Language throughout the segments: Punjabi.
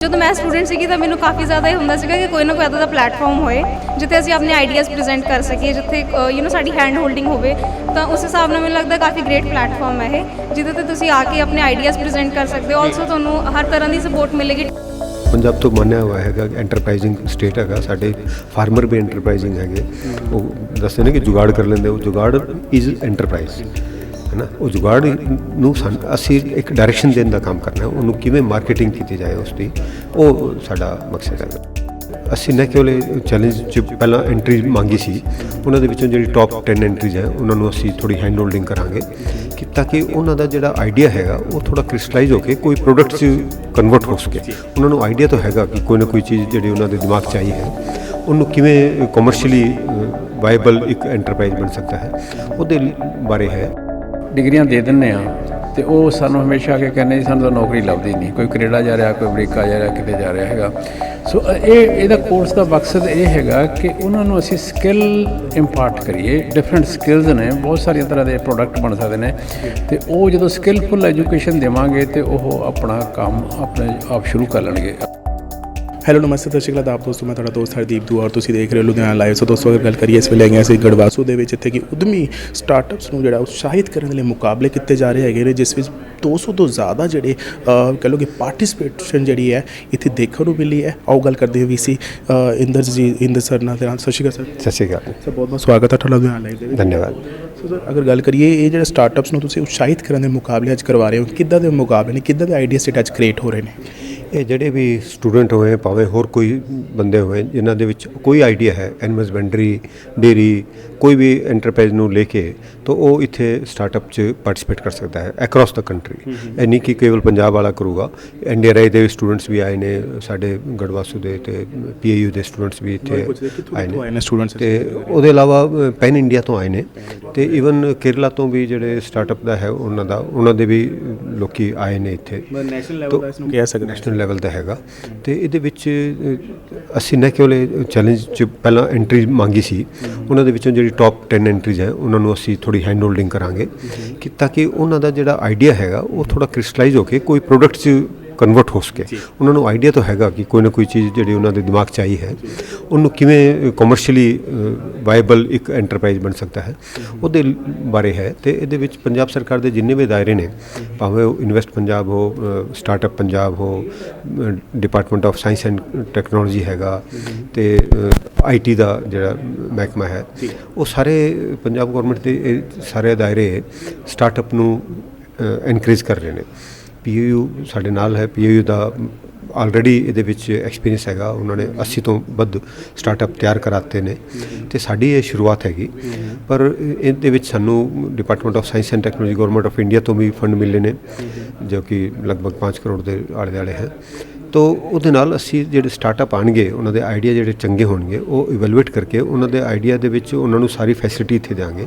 ਜਦੋਂ ਮੈਂ ਸਟੂਡੈਂਟ ਸੀਗੀ ਤਾਂ ਮੈਨੂੰ ਕਾਫੀ ਜ਼ਿਆਦਾ ਇਹ ਹੁੰਦਾ ਸੀਗਾ ਕਿ ਕੋਈ ਨਾ ਕੋਈ ਇੱਦਾਂ ਦਾ ਪਲੇਟਫਾਰਮ ਹੋਏ, ਜਿੱਥੇ ਅਸੀਂ ਆਪਣੇ ਆਈਡੀਆਜ਼ ਪ੍ਰੈਜ਼ੈਂਟ ਕਰ ਸਕੀਏ, ਜਿੱਥੇ ਯੂ نو ਸਾਡੀ ਹੈਂਡ ਹੋਲਡਿੰਗ ਹੋਵੇ, ਤਾਂ ਉਸ ਹਿਸਾਬ ਨਾਲ ਮੈਨੂੰ ਲੱਗਦਾ ਕਾਫੀ ਗ੍ਰੇਟ ਪਲੇਟਫਾਰਮ ਹੈ ਇਹ, ਜਿਹਦੇ ਤੇ ਤੁਸੀਂ ਆ ਕੇ ਆਪਣੇ ਆਈਡੀਆਜ਼ ਪ੍ਰੈਜ਼ੈਂਟ ਕਰ ਸਕਦੇ ਹੋ। ਆਲਸੋ ਤੁਹਾਨੂੰ ਹਰ ਤਰ੍ਹਾਂ ਦੀ ਸਪੋਰਟ ਮਿਲੇਗੀ। ਪੰਜਾਬ ਤੋਂ ਮੰਨਿਆ ਹੋਇਆ ਹੈਗਾ ਐਂਟਰਪ੍ਰਾਈਜ਼ਿੰਗ ਸਟੇਟ ਹੈਗਾ, ਸਾਡੇ ਫਾਰਮਰ ਵੀ ਐਂਟਰਪ੍ਰਾਈਜ਼ਿੰਗ ਹੈਗੇ। ਉਹ ਦੱਸਦੇ ਨੇ ਕਿ ਜੁਗਾੜ ਕਰ ਲੈਂਦੇ, ਉਹ ਜੁਗਾੜ ਇਜ਼ ਐਂਟਰਪ੍ਰਾਈਜ਼ ਹੈ ਨਾ, ਉਹ ਜੁਗਾੜ ਨੂੰ ਸਾਨ- ਅਸੀਂ ਇੱਕ ਡਾਇਰੈਕਸ਼ਨ ਦੇਣ ਦਾ ਕੰਮ ਕਰਨਾ ਉਹਨੂੰ ਕਿਵੇਂ ਮਾਰਕੀਟਿੰਗ ਕੀਤੀ ਜਾਏ ਉਸ ਦੀ, ਉਹ ਸਾਡਾ ਮਕਸਦ ਹੈਗਾ ਅਸੀਂ ਨਾ ਕੇਵਲ ਚੈਲੰਜ ਚ ਪਹਿਲਾਂ ਐਂਟਰੀ ਮੰਗੀ ਸੀ, ਉਹਨਾਂ ਦੇ ਵਿੱਚੋਂ ਜਿਹੜੀ ਟੌਪ 10 ਐਂਟਰੀਜ਼ ਹੈ, ਉਹਨਾਂ ਨੂੰ ਅਸੀਂ ਥੋੜੀ ਹੈਂਡ ਹੋਲਡਿੰਗ ਕਰਾਂਗੇ, ਕਿ ਤਾਂ ਕਿ ਉਹਨਾਂ ਦਾ ਜਿਹੜਾ ਆਈਡੀਆ ਹੈਗਾ, ਉਹ ਥੋੜਾ ਕ੍ਰਿਸਟਲਾਈਜ਼ ਹੋ ਕੇ ਕੋਈ ਪ੍ਰੋਡਕਟ 'ਚ ਕਨਵਰਟ ਹੋ ਸਕੇ। ਉਹਨਾਂ ਨੂੰ ਆਈਡੀਆ ਤਾਂ ਹੈਗਾ ਕਿ ਕੋਈ ਨਾ ਕੋਈ ਚੀਜ਼ ਜਿਹੜੀ ਉਹਨਾਂ ਦੇ ਦਿਮਾਗ 'ਚ ਆਈ ਹੈ, ਉਹਨੂੰ ਕਿਵੇਂ ਕਮਰਸ਼ੀਅਲੀ ਵਾਇਬਲ ਇੱਕ ਐਂਟਰਪ੍ਰਾਈਜ਼ ਬਣ ਸਕਦਾ ਹੈ, ਉਹਦੇ ਬਾਰੇ ਹੈ। ਡਿਗਰੀਆਂ ਦੇ ਦਿੰਨੇ ਆ ਤੇ ਉਹ ਸਾਨੂੰ ਹਮੇਸ਼ਾ ਆ ਕੇ ਕਹਿੰਦੇ ਜੀ, ਸਾਨੂੰ ਤਾਂ ਨੌਕਰੀ ਲੱਭਦੀ ਨਹੀਂ। ਕੋਈ ਕੈਨੇਡਾ ਜਾ ਰਿਹਾ, ਕੋਈ ਅਮਰੀਕਾ ਜਾ ਰਿਹਾ, ਕਿਤੇ ਜਾ ਰਿਹਾ ਹੈਗਾ। ਸੋ ਇਹ, ਇਹਦਾ ਕੋਰਸ ਦਾ ਮਕਸਦ ਇਹ ਹੈਗਾ ਕਿ ਉਹਨਾਂ ਨੂੰ ਅਸੀਂ ਸਕਿੱਲ ਇੰਪਾਰਟ ਕਰੀਏ। ਡਿਫਰੈਂਟ ਸਕਿੱਲਸ ਨੇ, ਬਹੁਤ ਸਾਰੀਆਂ ਤਰ੍ਹਾਂ ਦੇ ਪ੍ਰੋਡਕਟ ਬਣ ਸਕਦੇ ਨੇ। ਤੇ ਉਹ ਜਦੋਂ ਸਕਿੱਲਫੁਲ ਐਜੂਕੇਸ਼ਨ ਦੇਵਾਂਗੇ ਤੇ ਉਹ ਆਪਣਾ ਕੰਮ ਆਪਣੇ ਆਪ ਸ਼ੁਰੂ ਕਰ ਲੈਣਗੇ। ਹੈਲੋ ਨਮਸਤੇ ਦਰਸ਼ਕ ਆਪ ਦੋਸਤੋ ਮੈਂ ਤੁਹਾਡਾ ਦੋਸਤ ਹਰਦੀਪ ਦੂ ਔਰ ਤੁਸੀਂ ਦੇਖ ਰਹੇ ਹੋ ਲੁਧਿਆਣਾ ਲਾਈਵ ਸੋ ਦੋਸਤੋ ਅਗਰ ਗੱਲ ਕਰੀਏ ਇਸ ਵੇਲੇ ਆਈਆਂ ਸੀ ਗੜਵਾਸੂ ਦੇ ਵਿੱਚ ਇੱਥੇ ਕਿ ਉਦਮੀ ਸਟਾਰਟਅਪਸ ਨੂੰ ਜਿਹੜਾ ਉਤਸ਼ਾਹਿਤ ਕਰਨ ਦੇ ਲਈ ਮੁਕਾਬਲੇ ਕੀਤੇ ਜਾ ਰਹੇ ਹੈਗੇ ਨੇ ਜਿਸ ਵਿੱਚ 200 ਤੋਂ ਜ਼ਿਆਦਾ ਜਿਹੜੇ ਕਹਿ ਲਓ ਕਿ ਪਾਰਟਿਸਿਪੇਸ਼ਨ ਜਿਹੜੀ ਹੈ ਇੱਥੇ ਦੇਖਣ ਨੂੰ ਮਿਲੀ ਹੈ ਆਓ ਗੱਲ ਕਰਦੇ ਹਾਂ ਵੀ ਸੀ ਇੰਦਰ ਜੀ ਇੰਦਰ ਸਰ ਨਾਲ ਸਤਿ ਸ਼੍ਰੀ ਅਕਾਲ ਸਰ ਸਤਿ ਸ਼੍ਰੀ ਅਕਾਲ ਸਰ ਬਹੁਤ ਬਹੁਤ ਸਵਾਗਤ ਹੈ ਤੁਹਾਡਾ ਲੁਧਿਆਣਾ ਲਾਈਵ ਦੇ ਵਿੱਚ ਧੰਨਵਾਦ ਸੋ ਸਰ ਅਗਰ ਗੱਲ ਕਰੀਏ ਇਹ ਜਿਹੜੇ ਸਟਾਰਟਅਪਸ ਨੂੰ ਤੁਸੀਂ ਉਤਸ਼ਾਹਿਤ ਕਰਨ ਦੇ ਮੁਕਾਬਲੇ ਅੱਜ ਕਰਵਾ ਰਹੇ ਹੋ ਕਿੱਦਾਂ ਦੇ ਮੁਕਾਬਲੇ ਨੇ ਕਿੱਦਾਂ ਦੇ ਆਈਡੀਆਸ ਜਿਹੜੇ ਅੱਜ ਕ੍ਰੀਏਟ ਹੋ ਰਹੇ ਨੇ ਇਹ ਜਿਹੜੇ ਵੀ ਸਟੂਡੈਂਟ ਹੋਏ ਭਾਵੇਂ ਹੋਰ ਕੋਈ ਬੰਦੇ ਹੋਏ ਜਿਨ੍ਹਾਂ ਦੇ ਵਿੱਚ ਕੋਈ ਆਈਡੀਆ ਹੈ ਐਨੀਮਲ ਵੈਂਡਰੀ ਡੇਰੀ ਕੋਈ ਵੀ ਐਂਟਰਪ੍ਰਾਈਜ਼ ਨੂੰ ਲੈ ਕੇ ਤਾਂ ਉਹ ਇੱਥੇ ਸਟਾਰਟਅਪ 'ਚ ਪਾਰਟਿਸਿਪੇਟ ਕਰ ਸਕਦਾ ਹੈ ਅਕ੍ਰੋਸ ਦਾ ਕੰਟਰੀ ਇਹ ਨਹੀਂ ਕਿ ਕੇਵਲ ਪੰਜਾਬ ਵਾਲਾ ਕਰੂਗਾ। ਐਨਡੀਆਰਆਈ ਦੇ ਸਟੂਡੈਂਟਸ ਵੀ ਆਏ ਨੇ ਸਾਡੇ ਗੜਵਾਸੂ ਦੇ ਤੇ ਪੀਏਯੂ ਦੇ ਸਟੂਡੈਂਟਸ ਵੀ ਇੱਥੇ ਆਏ ਨੇ। ਸਟੂਡੈਂਟਸ ਤੇ ਉਹਦੇ ਇਲਾਵਾ ਪੈਨ ਇੰਡੀਆ ਤੋਂ ਆਏ ਨੇ। ਤੇ ਇਵਨ ਕੇਰਲਾ ਤੋਂ ਵੀ ਜਿਹੜੇ ਸਟਾਰਟਅਪ ਦਾ ਹੈ ਉਹਨਾਂ ਦਾ ਉਹਨਾਂ ਦੇ ਵੀ ਲੋਕੀ ਆਏ ਨੇ ਇੱਥੇ। ਨੈਸ਼ਨਲ ਲੈਵਲ ਦਾ ਇਸ ਨੂੰ ਕਹਿ ਸਕਦੇ। ਨੈਸ਼ਨਲ ਲੈਵਲ ਦਾ ਹੈਗਾ। ਤੇ ਇਹਦੇ ਵਿੱਚ ਅਸੀਂ ਨਾ ਕੇਵਲ ਚੈਲੰਜ ਚ ਪਹਿਲਾਂ ਐਂਟਰੀ ਮੰਗੀ ਸੀ। ਉਹਨਾਂ ਦੇ ਵਿੱਚੋਂ ਜਿਹੜੀ ਟੌਪ 10 ਐਂਟਰੀਜ਼ ਹੈ, ਉਹਨਾਂ ਨੂੰ ਅਸੀਂ ਥੋੜੀ ਹੈਂਡ ਹੋਲਡਿੰਗ ਕਰਾਂਗੇ। ਕਿ ਤਾਂ ਕਿ ਉਹਨਾਂ ਦਾ ਜਿਹੜਾ ਆਈਡੀਆ ਹੈਗਾ, ਉਹ ਥੋੜਾ ਕ੍ਰਿਸਟਲਾਈਜ਼ ਹੋ ਕੇ ਕੋਈ ਪ੍ਰੋਡਕਟ 'ਚ ਕਨਵਰਟ ਹੋ ਸਕੇ। ਉਹਨਾਂ ਨੂੰ ਆਈਡੀਆ ਤਾਂ ਹੈਗਾ ਕਿ ਕੋਈ ਨਾ ਕੋਈ ਚੀਜ਼ ਜਿਹੜੀ ਉਹਨਾਂ ਦੇ ਦਿਮਾਗ 'ਚ ਆਈ ਹੈ ਉਹਨੂੰ ਕਿਵੇਂ ਕਮਰਸ਼ੀਅਲੀ ਵਾਇਬਲ ਇੱਕ ਐਂਟਰਪ੍ਰਾਈਜ਼ ਬਣ ਸਕਦਾ ਹੈ। ਉਹਦੇ ਬਾਰੇ ਹੈ ਤੇ ਇਹਦੇ ਵਿੱਚ ਪੰਜਾਬ ਸਰਕਾਰ ਦੇ ਜਿੰਨੇ ਵੀ ਦਾਇਰੇ ਨੇ ਭਾਵੇਂ ਉਹ ਇਨਵੈਸਟ ਪੰਜਾਬ ਹੋ ਸਟਾਰਟਅਪ ਪੰਜਾਬ ਹੋ department of science and technology ਹੈਗਾ ਤੇ ਆਈਟੀ ਦਾ ਜਿਹੜਾ ਮਹਿਕਮਾ ਹੈ ਉਹ ਸਾਰੇ ਪੰਜਾਬ ਗਵਰਨਮੈਂਟ ਦੇ ਸਾਰੇ ਦਾਇਰੇ ਸਟਾਰਟਅਪ ਨੂੰ ਐਨਕਰੇਜ ਕਰ ਰਹੇ ਨੇ। ਪੀਯੂ ਸਾਡੇ ਨਾਲ ਹੈ, ਪੀਯੂ ਦਾ ਆਲਰੇਡੀ ਇਹਦੇ ਵਿੱਚ ਐਕਸਪੀਰੀਅੰਸ ਹੈਗਾ। ਉਹਨਾਂ ਨੇ 80 ਤੋਂ ਵੱਧ ਸਟਾਰਟਅਪ ਤਿਆਰ ਕਰਾਤੇ ਨੇ ਤੇ ਸਾਡੀ ਇਹ ਸ਼ੁਰੂਆਤ ਹੈਗੀ। ਪਰ ਇਹਦੇ ਵਿੱਚ ਸਾਨੂੰ department of science and technology government of India ਤੋਂ ਵੀ ਫੰਡ ਮਿਲੇ ਨੇ, ਜੋ ਕਿ ਲਗਭਗ 5 ਕਰੋੜ ਦੇ ਆਲੇ ਦੁਆਲੇ ਹੈ। ਤੋ ਉਹਦੇ ਨਾਲ ਅਸੀਂ ਜਿਹੜੇ ਸਟਾਰਟਅਪ ਆਣਗੇ ਉਹਨਾਂ ਦੇ ਆਈਡੀਆ ਜਿਹੜੇ ਚੰਗੇ ਹੋਣਗੇ ਉਹ ਇਵੈਲੂਏਟ ਕਰਕੇ ਉਹਨਾਂ ਦੇ ਆਈਡੀਆ ਦੇ ਵਿੱਚ ਉਹਨਾਂ ਨੂੰ ਸਾਰੀ ਫੈਸਿਲਿਟੀ ਇੱਥੇ ਦੇਵਾਂਗੇ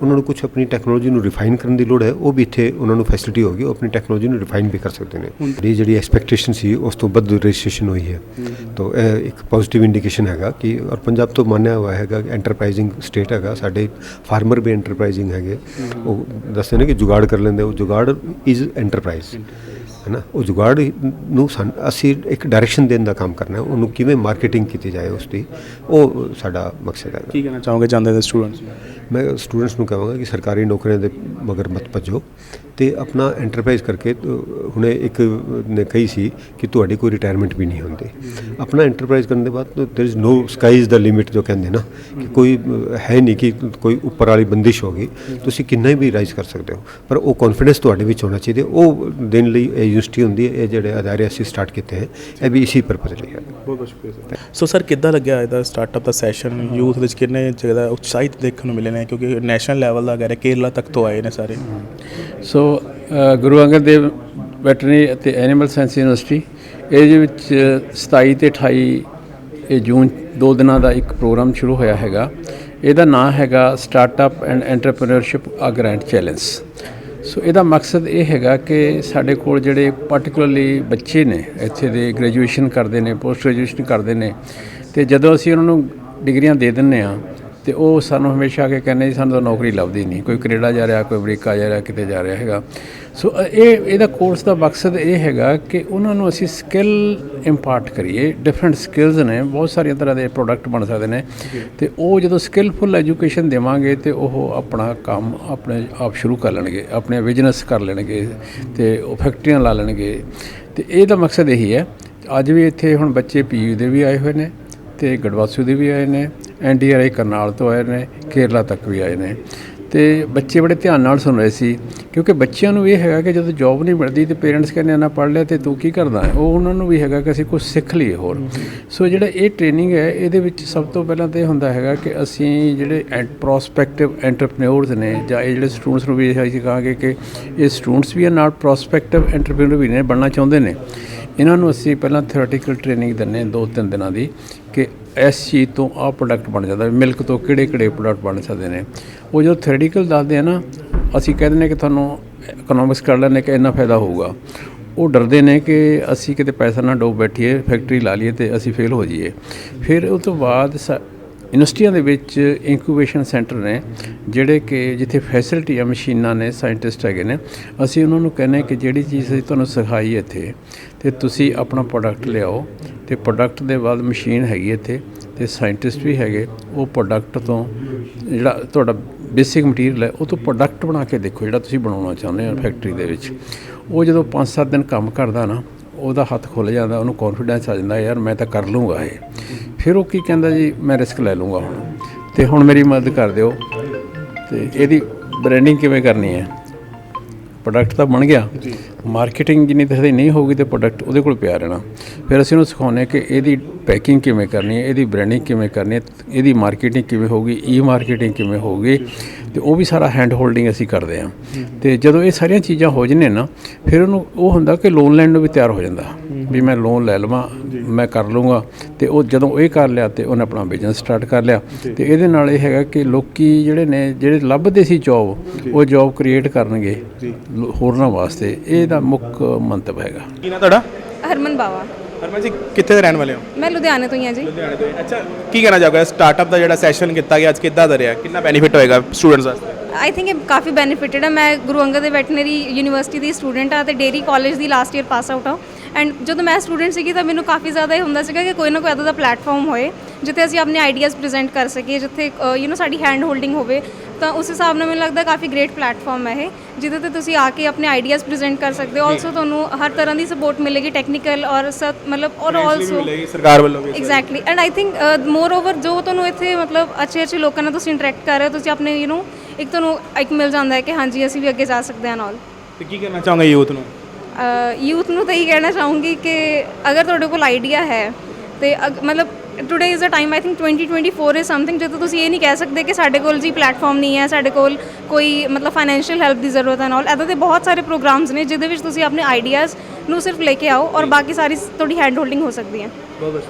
ਉਹਨਾਂ ਨੂੰ ਕੁਝ ਆਪਣੀ ਟੈਕਨੋਲੋਜੀ ਨੂੰ ਰਿਫਾਈਨ ਕਰਨ ਦੀ ਲੋੜ ਹੈ ਉਹ ਵੀ ਇੱਥੇ ਉਹਨਾਂ ਨੂੰ ਫੈਸਿਲਿਟੀ ਹੋਗੀ ਉਹ ਆਪਣੀ ਟੈਕਨੋਲੋਜੀ ਨੂੰ ਰਿਫਾਈਨ ਵੀ ਕਰ ਸਕਦੇ ਨੇ। ਇਹ ਜਿਹੜੀ ਐਕਸਪੈਕਟੇਸ਼ਨ ਸੀ ਉਸ ਤੋਂ ਵੱਧ ਰਜਿਸਟ੍ਰੇਸ਼ਨ ਹੋਈ ਹੈ। ਤੋ ਇਹ ਇੱਕ ਪੋਜ਼ਿਟਿਵ ਇੰਡੀਕੇਸ਼ਨ ਹੈਗਾ ਕਿ ਔਰ ਪੰਜਾਬ ਤੋਂ ਮੰਨਿਆ ਹੋਇਆ ਹੈਗਾ ਐਂਟਰਪ੍ਰਾਈਜ਼ਿੰਗ ਸਟੇਟ ਹੈਗਾ ਸਾਡੇ ਫਾਰਮਰ ਵੀ ਐਂਟਰਪ੍ਰਾਈਜ਼ਿੰਗ ਹੈਗੇ। ਉਹ ਦੱਸਦੇ ਨੇ ਕਿ ਜੁਗਾੜ ਕਰ ਲੈਂਦੇ ਉਹ ਜੁਗਾੜ ਇਜ਼ ਐਂਟਰਪ੍ਰਾਈਜ਼ ਹੈ ਨਾ ਉਹ ਜੁਗਾੜ ਨੂੰ ਸਾਨ- ਅਸੀਂ ਇੱਕ ਡਾਇਰੈਕਸ਼ਨ ਦੇਣ ਦਾ ਕੰਮ ਕਰਨਾ ਹੈ ਉਹਨੂੰ ਕਿਵੇਂ ਮਾਰਕੀਟਿੰਗ ਕੀਤੀ ਜਾਏ ਉਸ ਦੀ ਉਹ ਸਾਡਾ ਮਕਸਦ ਹੈ ਕੀ ਕਹਿਣਾ ਚਾਹੋਗੇ ਜਾਂਦੇ ਦੇ ਸਟੂਡੈਂਟਸ ਮੈਂ ਸਟੂਡੈਂਟਸ ਨੂੰ ਕਹਾਂਗਾ ਕਿ ਸਰਕਾਰੀ ਨੌਕਰੀਆਂ ਦੇ ਮਗਰ ਮਤ ਭੱਜੋ ਤੇ ਆਪਣਾ ਐਂਟਰਪ੍ਰਾਈਜ਼ ਕਰਕੇ ਅ, ਹੁਣੇ ਇੱਕ ਨੇ ਕਹੀ ਸੀ ਕਿ ਤੁਹਾਡੀ ਕੋਈ ਰਿਟਾਇਰਮੈਂਟ ਵੀ ਨਹੀਂ ਹੁੰਦੀ ਆਪਣਾ ਐਂਟਰਪ੍ਰਾਈਜ਼ ਕਰਨ ਦੇ ਬਾਅਦ there is no sky is the limit ਜੋ ਕਹਿੰਦੇ ਨਾ ਕਿ ਕੋਈ ਅ, ਹੈ ਨਹੀਂ ਕਿ ਕੋਈ ਉੱਪਰ ਵਾਲੀ ਬੰਦਿਸ਼ ਹੋਗੀ ਤੁਸੀਂ ਕਿੰਨਾ ਵੀ ਰਾਈਜ਼ ਕਰ ਸਕਦੇ ਹੋ ਪਰ ਉਹ ਕੌਨਫੀਡੈਂਸ ਤੁਹਾਡੇ ਵਿੱਚ ਹੋਣਾ ਚਾਹੀਦਾ ਉਹ ਦੇਣ ਲਈ ਇਹ ਯੂਨਿਵਰਸਿਟੀ ਹੁੰਦੀ ਹੈ ਇਹ ਜਿਹੜੇ ਅਦਾਰੇ ਅਸੀਂ ਸਟਾਰਟ ਕੀਤੇ ਹੈ ਇਹ ਵੀ ਇਸੇ ਪਰਪਸ ਲਈ ਹੈ। ਬਹੁਤ ਬਹੁਤ ਸ਼ੁਕਰੀਆ ਸਰ। ਸੋ ਸਰ ਕਿੱਦਾਂ ਲੱਗਿਆ ਇਹਦਾ ਸਟਾਰਟਅਪ ਦਾ ਸੈਸ਼ਨ ਯੂਥ ਵਿੱਚ ਕਿੰਨੇ ਜ਼ਿਆਦਾ ਉਤਸ਼ਾਹਿਤ ਦੇਖਣ ਨੂੰ ਮਿਲੇ ਨੇ ਕਿਉਂਕਿ ਨੈਸ਼ਨਲ ਲੈਵਲ ਦਾ ਅਗਰ ਕੇਰਲਾ ਤੱਕ ਤੋਂ ਆਏ ਨੇ ਸਾਰੇ। ਸੋ ਗੁਰੂ ਅੰਗਦ ਦੇਵ ਵੈਟਰਨਰੀ ਅਤੇ ਐਨੀਮਲ ਸਾਇੰਸ ਯੂਨੀਵਰਸਿਟੀ ਇਹਦੇ ਵਿੱਚ 27 ਤੇ 28 ਇਹ ਜੂਨ ਦੋ ਦਿਨਾਂ ਦਾ ਇੱਕ ਪ੍ਰੋਗਰਾਮ ਸ਼ੁਰੂ ਹੋਇਆ ਹੈਗਾ। ਇਹਦਾ ਨਾਮ ਹੈਗਾ ਸਟਾਰਟਅਪ ਐਂਡ ਐਂਟਰਪ੍ਰੀਨਿਓਰਸ਼ਿਪ ਆ ਗ੍ਰੈਂਡ ਚੈਲੰਜ ਸੋ ਇਹਦਾ ਮਕਸਦ ਇਹ ਹੈਗਾ ਕਿ ਸਾਡੇ ਕੋਲ ਜਿਹੜੇ ਪਾਰਟਿਕੂਲਰਲੀ ਬੱਚੇ ਨੇ, ਇੱਥੇ ਦੇ ਗ੍ਰੈਜੂਏਸ਼ਨ ਕਰਦੇ ਨੇ ਪੋਸਟ ਗ੍ਰੈਜੂਏਸ਼ਨ ਕਰਦੇ ਨੇ, ਤੇ ਜਦੋਂ ਅਸੀਂ ਉਹਨਾਂ ਨੂੰ ਡਿਗਰੀਆਂ ਦੇ ਦਿੰਨੇ ਆ ਤੇ ਉਹ ਸਾਨੂੰ ਹਮੇਸ਼ਾ ਆ ਕੇ ਕਹਿੰਦੇ ਜੀ, ਸਾਨੂੰ ਤਾਂ ਨੌਕਰੀ ਲੱਭਦੀ ਨਹੀਂ। ਕੋਈ ਕੈਨੇਡਾ ਜਾ ਰਿਹਾ, ਕੋਈ ਅਮਰੀਕਾ ਜਾ ਰਿਹਾ, ਕਿਤੇ ਜਾ ਰਿਹਾ ਹੈਗਾ। ਸੋ ਇਹ, ਇਹਦਾ ਕੋਰਸ ਦਾ ਮਕਸਦ ਇਹ ਹੈਗਾ ਕਿ ਉਹਨਾਂ ਨੂੰ ਅਸੀਂ ਸਕਿੱਲ ਇੰਪਾਰਟ ਕਰੀਏ। ਡਿਫਰੈਂਟ ਸਕਿੱਲਸ ਨੇ, ਬਹੁਤ ਸਾਰੀਆਂ ਤਰ੍ਹਾਂ ਦੇ ਪ੍ਰੋਡਕਟ ਬਣ ਸਕਦੇ ਨੇ। ਤੇ ਉਹ ਜਦੋਂ ਸਕਿੱਲਫੁਲ ਐਜੂਕੇਸ਼ਨ ਦੇਵਾਂਗੇ ਤੇ ਉਹ ਆਪਣਾ ਕੰਮ ਆਪਣੇ ਆਪ ਸ਼ੁਰੂ ਕਰ ਲੈਣਗੇ, ਆਪਣੇ ਬਿਜ਼ਨਸ ਕਰ ਲੈਣਗੇ ਤੇ ਉਹ ਫੈਕਟਰੀਆਂ ਲਾ ਲੈਣਗੇ। ਤੇ ਇਹਦਾ ਮਕਸਦ ਇਹੀ ਹੈ, ਅੱਜ ਵੀ ਇੱਥੇ ਹੁਣ ਬੱਚੇ ਪੀਯੂ ਦੇ ਵੀ ਆਏ ਹੋਏ ਨੇ ਤੇ ਗੜਵਾਸੂ ਦੇ ਵੀ ਆਏ ਨੇ। ਐਨਡੀਆਰਆਈ ਕਰਨਾਲ ਤੋਂ ਆਏ ਨੇ, ਕੇਰਲਾ ਤੱਕ ਵੀ ਆਏ ਨੇ। ਤੇ ਬੱਚੇ ਬੜੇ ਧਿਆਨ ਨਾਲ ਸੁਣ ਰਹੇ ਸੀ, ਕਿਉਂਕਿ ਬੱਚਿਆਂ ਨੂੰ ਇਹ ਹੈਗਾ ਕਿ ਜਦੋਂ ਜੌਬ ਨਹੀਂ ਮਿਲਦੀ ਤੇ ਪੇਰੈਂਟਸ ਕਹਿੰਦੇ ਆ, ਨਾ ਪੜ੍ਹ ਲਿਆ ਤੇ ਤੂੰ ਕੀ ਕਰਦਾ ਹੈ? ਉਹ ਉਹਨਾਂ ਨੂੰ ਵੀ ਹੈਗਾ ਕਿ ਅਸੀਂ ਕੁਝ ਸਿੱਖ ਲਈਏ ਹੋਰ। ਸੋ ਜਿਹੜਾ ਇਹ ਟ੍ਰੇਨਿੰਗ ਹੈ, ਇਹਦੇ ਵਿੱਚ ਸਭ ਤੋਂ ਪਹਿਲਾਂ ਤਾਂ ਇਹ ਹੁੰਦਾ ਹੈਗਾ ਕਿ ਅਸੀਂ ਜਿਹੜੇ ਪ੍ਰੋਸਪੈਕਟਿਵ ਐਂਟਰਪ੍ਰੈਨਿਓਰਸ ਨੇ ਜਾਂ ਇਹ ਜਿਹੜੇ ਸਟੂਡੈਂਟਸ ਨੂੰ ਵੀ ਇਹ ਅਸੀਂ ਕਹਾਂਗੇ ਕਿ ਇਹ ਸਟੂਡੈਂਟਸ ਵੀ ਆ ਨਾਲ ਪ੍ਰੋਸਪੈਕਟਿਵ ਐਂਟਰਪ੍ਰੈਨਿਓਰ ਵੀ ਨੇ, ਬਣਨਾ ਚਾਹੁੰਦੇ ਨੇ। ਇਹਨਾਂ ਨੂੰ ਅਸੀਂ ਪਹਿਲਾਂ ਥਿਓਰੇਟੀਕਲ ਟ੍ਰੇਨਿੰਗ ਦਿੰਦੇ ਦੋ ਤਿੰਨ ਦਿਨਾਂ ਦੀ ਕਿ ਇਸ ਚੀਜ਼ ਤੋਂ ਆਹ ਪ੍ਰੋਡਕਟ ਬਣ ਜਾਂਦਾ ਮਿਲਕ ਤੋਂ ਕਿਹੜੇ ਕਿਹੜੇ ਪ੍ਰੋਡਕਟ ਬਣ ਸਕਦੇ ਨੇ। ਉਹ ਜਦੋਂ ਥਿਓਰੇਟੀਕਲ ਦੱਸਦੇ ਆ ਨਾ, ਅਸੀਂ ਕਹਿੰਦੇ ਨੇ ਕਿ ਤੁਹਾਨੂੰ ਇਕਨੋਮਿਕਸ ਕਰ ਲੈਣੇ ਕਿ ਇੰਨਾ ਫਾਇਦਾ ਹੋਊਗਾ। ਉਹ ਡਰਦੇ ਨੇ ਕਿ ਅਸੀਂ ਕਿਤੇ ਪੈਸਾ ਨਾ ਡੋਬ ਬੈਠੀਏ ਫੈਕਟਰੀ ਲਾ ਲਈਏ ਤੇ ਅਸੀਂ ਫੇਲ ਹੋ ਜਾਈਏ। ਫਿਰ ਉਹ ਤੋਂ ਬਾਅਦ ਸਾ- ਯੂਨੀਵਰਸਿਟੀਆਂ ਦੇ ਵਿੱਚ ਇਨਕੂਬੇਸ਼ਨ ਸੈਂਟਰ ਨੇ, ਜਿਹੜੇ ਕਿ ਜਿੱਥੇ ਫੈਸਿਲਿਟੀ ਆ, ਮਸ਼ੀਨਾਂ ਨੇ ਸਾਇੰਟਿਸਟ ਹੈਗੇ ਨੇ, ਅਸੀਂ ਉਹਨਾਂ ਨੂੰ ਕਹਿੰਦੇ ਕਿ ਜਿਹੜੀ ਚੀਜ਼ ਅਸੀਂ ਤੁਹਾਨੂੰ ਸਿਖਾਈ ਇੱਥੇ, ਤੇ ਤੁਸੀਂ ਆਪਣਾ ਪ੍ਰੋਡਕਟ ਲਿਆਓ, ਤੇ ਪ੍ਰੋਡਕਟ ਦੇ ਬਾਅਦ ਮਸ਼ੀਨ ਹੈਗੀ ਇੱਥੇ, ਤੇ ਸਾਇੰਟਿਸਟ ਵੀ ਹੈਗੇ, ਉਹ ਪ੍ਰੋਡਕਟ ਤੋਂ ਜਿਹੜਾ ਤੁਹਾਡਾ ਬੇਸਿਕ ਮਟੀਰੀਅਲ ਹੈ, ਉਹ ਤੋਂ ਪ੍ਰੋਡਕਟ ਬਣਾ ਕੇ ਦੇਖੋ, ਜਿਹੜਾ ਤੁਸੀਂ ਬਣਾਉਣਾ ਚਾਹੁੰਦੇ ਹੋ ਫੈਕਟਰੀ ਦੇ ਵਿੱਚ। ਉਹ ਜਦੋਂ 5-7 ਦਿਨ ਕੰਮ ਕਰਦਾ ਨਾ, ਉਹਦਾ ਹੱਥ ਖੁੱਲ ਜਾਂਦਾ, ਉਹਨੂੰ ਕੌਨਫੀਡੈਂਸ ਆ ਜਾਂਦਾ, ਯਾਰ ਮੈਂ ਤਾਂ ਕਰ ਲੂੰਗਾ ਇਹ। ਫਿਰ ਉਹ ਕੀ ਕਹਿੰਦਾ ਜੀ ਮੈਂ ਰਿਸਕ ਲੈ ਲੂੰਗਾ ਹੁਣ। ਤੇ ਹੁਣ ਮੇਰੀ ਮਦਦ ਕਰ ਦਿਓ। ਤੇ ਇਹਦੀ ਬ੍ਰਾਂਡਿੰਗ ਕਿਵੇਂ ਕਰਨੀ ਹੈ? ਪ੍ਰੋਡਕਟ ਤਾਂ ਬਣ ਗਿਆ। ਮਾਰਕੀਟਿੰਗ ਜਿੰਨੀ ਦੀ ਨਹੀਂ ਹੋਊਗੀ ਤੇ ਪ੍ਰੋਡਕਟ ਉਹਦੇ ਕੋਲ ਪਿਆ ਰਹਿਣਾ। ਫਿਰ ਅਸੀਂ ਉਹਨੂੰ ਸਿਖਾਉਂਦੇ ਕਿ ਇਹਦੀ ਪੈਕਿੰਗ ਕਿਵੇਂ ਕਰਨੀ ਹੈ ਇਹਦੀ ਬ੍ਰਾਂਡਿੰਗ ਕਿਵੇਂ ਕਰਨੀ ਹੈ ਇਹਦੀ ਮਾਰਕੀਟਿੰਗ ਕਿਵੇਂ ਹੋਊਗੀ ਈ ਮਾਰਕੀਟਿੰਗ ਕਿਵੇਂ ਹੋਊਗੀ। ਤੇ ਉਹ ਵੀ ਸਾਰਾ ਹੈਂਡ ਹੋਲਡਿੰਗ ਅਸੀਂ ਕਰਦੇ ਹਾਂ। ਤੇ ਜਦੋਂ ਇਹ ਸਾਰੀਆਂ ਚੀਜ਼ਾਂ ਹੋ ਜੰਨੇ ਨਾ ਫਿਰ ਉਹਨੂੰ ਉਹ ਹੁੰਦਾ ਕਿ ਲੋਨ ਲੈਣ ਨੂੰ ਵੀ ਤਿਆਰ ਹੋ ਜਾਂਦਾ। ਵੀ ਮੈਂ ਲੋਨ ਲੈ ਲਵਾਂ ਮੈਂ ਕਰ ਲੂੰਗਾ ਤੇ ਉਹ ਜਦੋਂ ਇਹ ਕਰ ਲਿਆ ਤੇ ਉਹਨੇ ਆਪਣਾ ਬਿਜ਼ਨਸ ਸਟਾਰਟ ਕਰ ਲਿਆ। ਤੇ ਇਹਦੇ ਨਾਲ ਇਹ ਹੈਗਾ ਕਿ ਲੋਕੀ ਜਿਹੜੇ ਨੇ ਜਿਹੜੇ ਲੱਭਦੇ ਸੀ ਜੌਬ ਉਹ ਜੌਬ ਕ੍ਰੀਏਟ ਕਰਨਗੇ ਹੋਰਨਾਂ ਵਾਸਤੇ। ਇਹ ਦਾ ਮੁੱਖ ਮੰਤਵ ਹੈਗਾ। ਕੀ ਨਾ ਤੁਹਾਡਾ? ਹਰਮਨ ਬਾਵਾ। ਹਰਮਨ ਜੀ ਕਿੱਥੇ ਦੇ ਰਹਿਣ ਵਾਲੇ ਹੋ? ਮੈਂ ਲੁਧਿਆਣੇ ਤੋਂ ਹੀ ਹਾਂ ਜੀ। ਲੁਧਿਆਣੇ ਤੋਂ ਅੱਛਾ ਕੀ ਕਹਿਣਾ ਚਾਹੋਗੇ? ਸਟਾਰਟਅਪ ਦਾ ਜਿਹੜਾ ਸੈਸ਼ਨ ਕੀਤਾ ਗਿਆ ਅੱਜ ਕਿੱਦਾਂ ਦਾ ਰਿਹਾ? ਕਿੰਨਾ ਬੈਨੀਫਿਟ ਹੋਏਗਾ ਸਟੂਡੈਂਟਸ ਵਾਸਤੇ? ਆਈ ਥਿੰਕ ਇਹ ਕਾਫੀ ਬੈਨੀਫਿਟਡ ਹੈ ਮੈਂ ਗੁਰੂ ਅੰਗਦ ਦੇ ਵੈਟਰਨਰੀ ਯੂਨੀਵਰਸਿਟੀ ਦੀ ਸਟੂਡੈਂਟ ਆ ਤੇ ਡੇਰੀ ਕਾਲਜ ਦੀ ਲਾਸਟ ਈਅਰ ਪਾਸ ਆਊਟ ਆ। ਐਂਡ ਜਦੋਂ ਮੈਂ ਸਟੂਡੈਂਟ ਸੀਗੀ ਤਾਂ ਮੈਨੂੰ ਕਾਫੀ ਜ਼ਿਆਦਾ ਇਹ ਹੁੰਦਾ ਸੀਗਾ ਕਿ ਕੋਈ ਨਾ ਕੋਈ ਇੱਦਾਂ ਦਾ ਪਲੇਟਫਾਰਮ ਹੋਏ ਜਿੱਥੇ ਅਸੀਂ ਆਪਣੇ ਆਈਡੀਆਜ਼ ਪ੍ਰੈਜ਼ੈਂਟ ਕਰ ਸਕੀਏ ਜਿੱਥੇ ਯੂ نو ਸਾਡੀ ਹੈਂਡ ਹੋਲਡਿੰਗ ਹੋਵੇ। ਤਾਂ ਉਸ ਹਿਸਾਬ ਨਾਲ ਮੈਨੂੰ ਲੱਗਦਾ ਕਾਫੀ ਗ੍ਰੇਟ ਪਲੇਟਫਾਰਮ ਹੈ ਇਹ ਜਿਹਦੇ ਤੇ ਤੁਸੀਂ ਆ ਕੇ ਆਪਣੇ ਆਈਡੀਆਜ਼ ਪ੍ਰੈਜ਼ੈਂਟ ਕਰ ਸਕਦੇ ਹੋ। ਆਲਸੋ ਤੁਹਾਨੂੰ ਹਰ ਤਰ੍ਹਾਂ ਦੀ ਸਪੋਰਟ ਮਿਲੇਗੀ ਟੈਕਨੀਕਲ ਔਰ ਸਭ ਮਤਲਬ ਔਰ ਆਲਸੋ ਮਿਲੇਗੀ ਸਰਕਾਰ ਵੱਲੋਂ ਵੀ exactly and I think moreover ਜੋ ਤੁਹਾਨੂੰ ਇੱਥੇ ਮਤਲਬ ਅੱਛੇ ਅੱਛੇ ਲੋਕਾਂ ਨਾਲ ਤੁਸੀਂ ਇੰਟਰੈਕਟ ਕਰ ਰਹੇ ਹੋ ਤੁਸੀਂ ਆਪਣੇ ਯੂ نو ਇੱਕ ਤੁਹਾਨੂੰ ਇੱਕ ਮਿਲ ਜਾਂਦਾ ਹੈ ਕਿ ਹਾਂਜੀ ਅਸੀਂ ਵੀ ਅੱਗੇ ਜਾ ਸਕਦੇ ਹਾਂ ਨਾਲ। ਤੇ ਕੀ ਕਹਿਣਾ ਚਾਹੋਗੇ ਯੂਥ ਨੂੰ? ਯੂਥ ਨੂੰ ਤਾਂ ਇਹੀ ਕਹਿਣਾ ਚਾਹੂੰਗੀ ਕਿ ਅਗਰ ਤੁਹਾਡੇ ਕੋਲ ਆਈਡੀਆ ਹੈ ਤੇ ਅਗ- ਮਤਲਬ today is a time I think 2024 is something ਜਦੋਂ ਤੁਸੀਂ ਇਹ ਨਹੀਂ ਕਹਿ ਸਕਦੇ ਕਿ ਸਾਡੇ ਕੋਲ ਜੀ ਪਲੇਟਫਾਰਮ ਨਹੀਂ ਹੈ, ਸਾਡੇ ਕੋਲ ਕੋਈ ਮਤਲਬ ਫਾਈਨੈਂਸ਼ੀਅਲ ਹੈਲਪ ਦੀ ਜ਼ਰੂਰਤ ਹੈ ਨਾਲ ਇੱਦਾਂ ਦੇ ਬਹੁਤ ਸਾਰੇ ਪ੍ਰੋਗਰਾਮਸ ਨੇ ਜਿਹਦੇ ਵਿੱਚ ਤੁਸੀਂ ਆਪਣੇ ਆਈਡੀਆਜ਼ ਨੂੰ ਸਿਰਫ ਲੈ ਕੇ ਆਓ ਔਰ ਬਾਕੀ ਸਾਰੀ ਤੁਹਾਡੀ ਹੈਂਡ ਹੋਲਡਿੰਗ ਹੋ ਸਕਦੀ ਹੈ। ਬਹੁਤ ਬਹੁਤ